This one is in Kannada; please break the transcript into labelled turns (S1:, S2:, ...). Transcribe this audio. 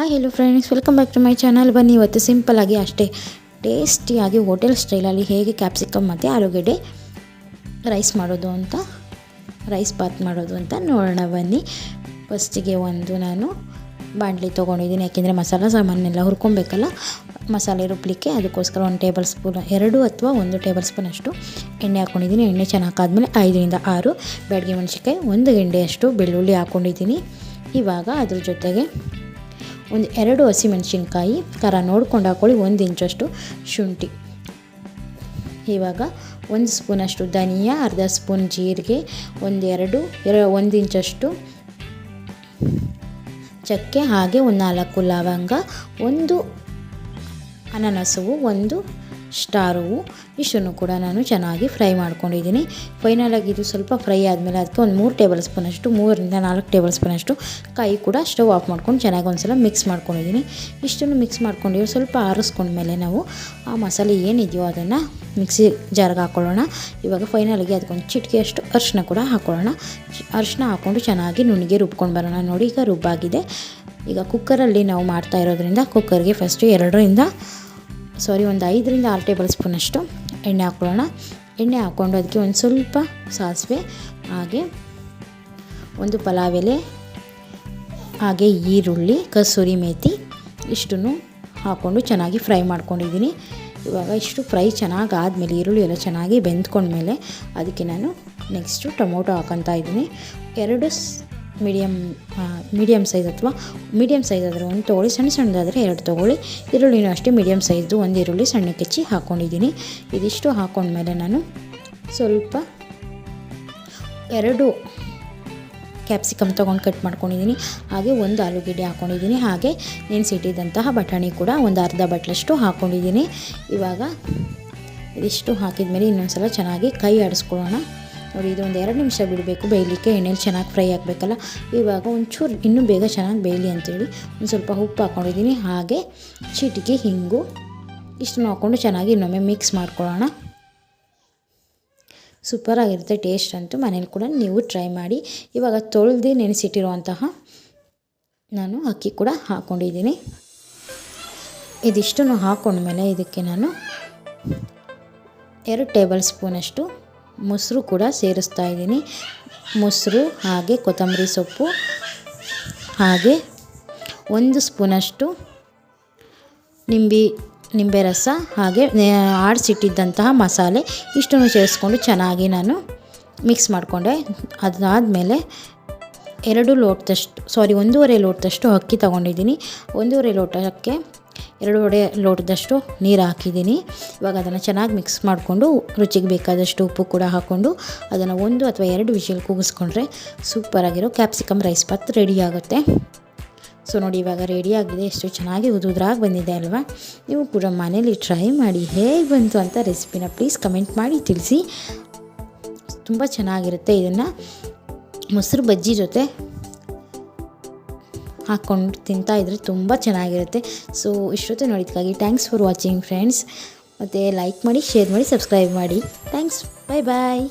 S1: Hi hello friends welcome back to my channel ಬನ್ನಿ, ಇವತ್ತು ಸಿಂಪಲ್ಲಾಗಿ ಅಷ್ಟೇ ಟೇಸ್ಟಿಯಾಗಿ ಹೋಟೆಲ್ ಸ್ಟೈಲಲ್ಲಿ ಹೇಗೆ ಕ್ಯಾಪ್ಸಿಕಮ್ ಮತ್ತು ಆಲೂಗೆಡ್ಡೆ ರೈಸ್ ಮಾಡೋದು ಅಂತ ರೈಸ್ ಬಾತ್ ಮಾಡೋದು ಅಂತ ನೋಡೋಣ ಬನ್ನಿ. ಫಸ್ಟಿಗೆ ಒಂದು ನಾನು ಬಾಣಲಿ ತೊಗೊಂಡಿದ್ದೀನಿ. ಯಾಕೆಂದರೆ ಮಸಾಲ ಸಾಮಾನೆಲ್ಲ ಹುರ್ಕೊಬೇಕಲ್ಲ, ಮಸಾಲೆ ರುಬ್ಲಿಕ್ಕೆ ಅದಕ್ಕೋಸ್ಕರ ಒಂದು ಟೇಬಲ್ ಸ್ಪೂನ್ ಎರಡು ಅಥವಾ ಒಂದು ಟೇಬಲ್ ಸ್ಪೂನ್ ಅಷ್ಟು ಎಣ್ಣೆ ಹಾಕ್ಕೊಂಡಿದ್ದೀನಿ ಎಣ್ಣೆ ಚೆನ್ನಾಗಿ ಹಾಕಾದ್ಮೇಲೆ ಐದರಿಂದ ಆರು. ಬ್ಯಾಡಗಿ ಮೆಣಸಿನ್ಕಾಯಿ, ಒಂದು ಗೆಂಡೆಯಷ್ಟು ಬೆಳ್ಳುಳ್ಳಿ ಹಾಕ್ಕೊಂಡಿದ್ದೀನಿ ಇವಾಗ ಅದ್ರ ಜೊತೆಗೆ ಒಂದು ಎರಡು ಹಸಿಮೆಣಸಿನ್ಕಾಯಿ ಖಾರ ನೋಡ್ಕೊಂಡು ಹಾಕ್ಕೊಳ್ಳಿ ಒಂದು ಇಂಚಷ್ಟು ಶುಂಠಿ. ಇವಾಗ ಒಂದು ಸ್ಪೂನಷ್ಟು ಧನಿಯಾ, ಅರ್ಧ ಸ್ಪೂನ್ ಜೀರಿಗೆ ಒಂದೆರಡು ಎರ, ಒಂದು ಇಂಚಷ್ಟು ಚಕ್ಕೆ, ಹಾಗೆ ಒಂದು ನಾಲ್ಕು ಲವಂಗ, ಒಂದು ಅನಾನಸು ಒಂದು ಸ್ಟಾರ್ ಇಷ್ಟನ್ನು ಕೂಡ ನಾನು ಚೆನ್ನಾಗಿ ಫ್ರೈ ಮಾಡ್ಕೊಂಡಿದ್ದೀನಿ. ಫೈನಲಾಗಿ ಇದು ಸ್ವಲ್ಪ ಫ್ರೈ ಆದಮೇಲೆ ಅದಕ್ಕೆ ಒಂದು ಮೂರು ಟೇಬಲ್ ಸ್ಪೂನಷ್ಟು ಮೂರರಿಂದ ನಾಲ್ಕು ಟೇಬಲ್ ಸ್ಪೂನಷ್ಟು ಕಾಯಿ ಕೂಡ ಸ್ಟವ್ ಆಫ್ ಮಾಡ್ಕೊಂಡು ಚೆನ್ನಾಗಿ ಒಂದ್ಸಲ ಮಿಕ್ಸ್ ಮಾಡ್ಕೊಂಡಿದ್ದೀನಿ. ಇಷ್ಟನ್ನು ಮಿಕ್ಸ್ ಮಾಡ್ಕೊಂಡು ಸ್ವಲ್ಪ ಆರಿಸ್ಕೊಂಡ್ಮೇಲೆ ನಾವು ಆ ಮಸಾಲೆ ಏನಿದೆಯೋ ಅದನ್ನು ಮಿಕ್ಸಿ ಜಾರ್ಗೆ ಹಾಕ್ಕೊಳ್ಳೋಣ ಇವಾಗ ಫೈನಲಾಗಿ ಅದಕ್ಕೊಂದು ಚಿಟಿಕೆಯಷ್ಟು ಅರಿಶಿನ ಕೂಡ ಹಾಕ್ಕೊಳ್ಳೋಣ ಅರಿಶಿನ ಹಾಕ್ಕೊಂಡು ಚೆನ್ನಾಗಿ ನುಣಿಗೆ ರುಬ್ಕೊಂಡು ಬರೋಣ. ನೋಡಿ ಈಗ ರುಬ್ಬಾಗಿದೆ. ಈಗ ಕುಕ್ಕರಲ್ಲಿ ನಾವು ಮಾಡ್ತಾ ಇರೋದ್ರಿಂದ ಕುಕ್ಕರ್ಗೆ ಫಸ್ಟು ಎರಡರಿಂದ ಸಾರಿ, ಒಂದು ಐದರಿಂದ ಆರು ಟೇಬಲ್ ಸ್ಪೂನಷ್ಟು ಎಣ್ಣೆ ಹಾಕ್ಕೊಳ್ಳೋಣ ಎಣ್ಣೆ ಹಾಕ್ಕೊಂಡು ಅದಕ್ಕೆ ಒಂದು ಸ್ವಲ್ಪ ಸಾಸಿವೆ, ಹಾಗೆ ಒಂದು ಪಲಾವ್ ಎಲೆ, ಹಾಗೆ ಈರುಳ್ಳಿ ಕಸೂರಿ ಮೇಥಿ ಇಷ್ಟನ್ನು ಹಾಕ್ಕೊಂಡು ಚೆನ್ನಾಗಿ ಫ್ರೈ ಮಾಡ್ಕೊಂಡಿದ್ದೀನಿ. ಇವಾಗ ಇಷ್ಟು ಫ್ರೈ ಚೆನ್ನಾಗಿ ಆದಮೇಲೆ ಈರುಳ್ಳಿ ಎಲ್ಲ ಚೆನ್ನಾಗಿ ಬೆಂದ್ಕೊಂಡ್ಮೇಲೆ ಅದಕ್ಕೆ ನಾನು ನೆಕ್ಸ್ಟು ಟೊಮೊಟೊ ಹಾಕೊತಾ ಇದ್ದೀನಿ. ಎರಡು ಮೀಡಿಯಮ್ ಮೀಡಿಯಮ್ ಸೈಜ್ ಅಥವಾ ಮೀಡಿಯಮ್ ಸೈಜ್ ಆದರೆ ಒಂದು ತೊಗೊಳ್ಳಿ, ಸಣ್ಣ ಸಣ್ಣದಾದರೆ ಎರಡು ತೊಗೊಳ್ಳಿ. ಈರುಳ್ಳಿನೂ ಅಷ್ಟೇ ಮೀಡಿಯಮ್ ಸೈಜ್ದು ಒಂದು ಈರುಳ್ಳಿ ಸಣ್ಣ ಕೆಚ್ಚಿ ಹಾಕ್ಕೊಂಡಿದ್ದೀನಿ ಇದಿಷ್ಟು ಮೇಲೆ ನಾನು ಸ್ವಲ್ಪ ಎರಡು ಕ್ಯಾಪ್ಸಿಕಮ್ ತೊಗೊಂಡು ಕಟ್ ಮಾಡ್ಕೊಂಡಿದ್ದೀನಿ. ಹಾಗೆ ಒಂದು ಆಲೂಗೆಡ್ಡೆ ಹಾಕ್ಕೊಂಡಿದ್ದೀನಿ ಹಾಗೆ ನೆನೆಸಿಟ್ಟಿದ್ದಂತಹ ಬಟಾಣಿ ಕೂಡ ಒಂದು ಅರ್ಧ ಬಟ್ಲಷ್ಟು ಹಾಕ್ಕೊಂಡಿದ್ದೀನಿ ಇವಾಗ ಇದಿಷ್ಟು ಹಾಕಿದ ಮೇಲೆ ಇನ್ನೊಂದು ಸಲ ಚೆನ್ನಾಗಿ ಕೈ ಆಡಿಸ್ಕೊಳ್ಳೋಣ. ನೋಡಿ, ಇದು ಒಂದು ಎರಡು ನಿಮಿಷ ಬಿಡಬೇಕು. ಬೇಯಲಿಕ್ಕೆ ಎಣ್ಣೆಲಿ ಚೆನ್ನಾಗಿ ಫ್ರೈ ಆಗಬೇಕಲ್ಲ? ಇವಾಗ ಒಂಚೂರು, ಇನ್ನೂ ಬೇಗ ಚೆನ್ನಾಗಿ ಬೇಯಲಿ ಅಂತೇಳಿ ಒಂದು ಸ್ವಲ್ಪ ಉಪ್ಪು ಹಾಕ್ಕೊಂಡಿದ್ದೀನಿ ಹಾಗೆ ಚಿಟಿಕೆ ಹಿಂಗು ಇಷ್ಟನ್ನು ಹಾಕ್ಕೊಂಡು ಚೆನ್ನಾಗಿ ಇನ್ನೊಮ್ಮೆ ಮಿಕ್ಸ್ ಮಾಡ್ಕೊಳ್ಳೋಣ. ಸೂಪರಾಗಿರುತ್ತೆ ಟೇಸ್ಟ್ ಅಂತೂ ಮನೇಲಿ ಕೂಡ ನೀವು ಟ್ರೈ ಮಾಡಿ. ಇವಾಗ ತೊಳೆದು ನೆನೆಸಿಟ್ಟಿರುವಂತಹ ನಾನು ಅಕ್ಕಿ ಕೂಡ ಹಾಕ್ಕೊಂಡಿದ್ದೀನಿ ಇದಿಷ್ಟನ್ನು ಹಾಕ್ಕೊಂಡ್ಮೇಲೆ ಇದಕ್ಕೆ ನಾನು ಎರಡು ಟೇಬಲ್ ಸ್ಪೂನಷ್ಟು ಮೊಸರು ಕೂಡ ಸೇರಿಸ್ತಾ ಇದ್ದೀನಿ. ಮೊಸರು ಹಾಗೆ ಕೊತ್ತಂಬರಿ ಸೊಪ್ಪು ಹಾಗೆ ಒಂದು ಸ್ಪೂನಷ್ಟು ನಿಂಬೆ ನಿಂಬೆ ರಸ ಹಾಗೆ ಆಡಿಸಿಟ್ಟಿದ್ದಂತಹ ಮಸಾಲೆ ಇಷ್ಟನ್ನು ಸೇರಿಸ್ಕೊಂಡು ಚೆನ್ನಾಗಿ ನಾನು ಮಿಕ್ಸ್ ಮಾಡಿಕೊಂಡೆ. ಅದಾದಮೇಲೆ ಎರಡು ಲೋಟದಷ್ಟು, ಸಾರಿ, ಒಂದೂವರೆ ಲೋಟದಷ್ಟು ಅಕ್ಕಿ ತಗೊಂಡಿದ್ದೀನಿ. ಒಂದೂವರೆ ಲೋಟಕ್ಕೆ ಎರಡೂವರೆ ಲೋಟದಷ್ಟು ನೀರು ಹಾಕಿದ್ದೀನಿ. ಇವಾಗ ಅದನ್ನು ಚೆನ್ನಾಗಿ ಮಿಕ್ಸ್ ಮಾಡಿಕೊಂಡು ರುಚಿಗೆ ಬೇಕಾದಷ್ಟು ಉಪ್ಪು ಕೂಡ ಹಾಕ್ಕೊಂಡು ಅದನ್ನು ಒಂದು ಅಥವಾ ಎರಡು ವಿಷಲ್ ಕೂಗಿಸ್ಕೊಂಡ್ರೆ ಸೂಪರಾಗಿರೋ ಕ್ಯಾಪ್ಸಿಕಮ್ ರೈಸ್ ಬಾತ್ ರೆಡಿ ಆಗುತ್ತೆ. ಸೊ ನೋಡಿ ಇವಾಗ ರೆಡಿ ಆಗಿದೆ. ಎಷ್ಟು ಚೆನ್ನಾಗಿ ಉದುದ್ರಾಗಿ ಬಂದಿದೆ ಅಲ್ವಾ? ನೀವು ಕೂಡ ಮನೇಲಿ ಟ್ರೈ ಮಾಡಿ ಹೇಗೆ ಬಂತು ಅಂತ ರೆಸಿಪಿನ ಪ್ಲೀಸ್ ಕಮೆಂಟ್ ಮಾಡಿ ತಿಳಿಸಿ. ತುಂಬ ಚೆನ್ನಾಗಿರುತ್ತೆ ಇದನ್ನು. ಮೊಸರು ಬಜ್ಜಿ ಜೊತೆ ಹಾಕ್ಕೊಂಡು ತಿಂತಾಯಿದ್ರೆ ತುಂಬ ಚೆನ್ನಾಗಿರುತ್ತೆ. ಸೊ ಇಷ್ಟೊತ್ತು ನೋಡಿದ್ದಕ್ಕಾಗಿ ಥ್ಯಾಂಕ್ಸ್ ಫಾರ್ ವಾಚಿಂಗ್ ಫ್ರೆಂಡ್ಸ್ ಮತ್ತು ಲೈಕ್ ಮಾಡಿ ಶೇರ್ ಮಾಡಿ ಸಬ್ಸ್ಕ್ರೈಬ್ ಮಾಡಿ. Thanks bye bye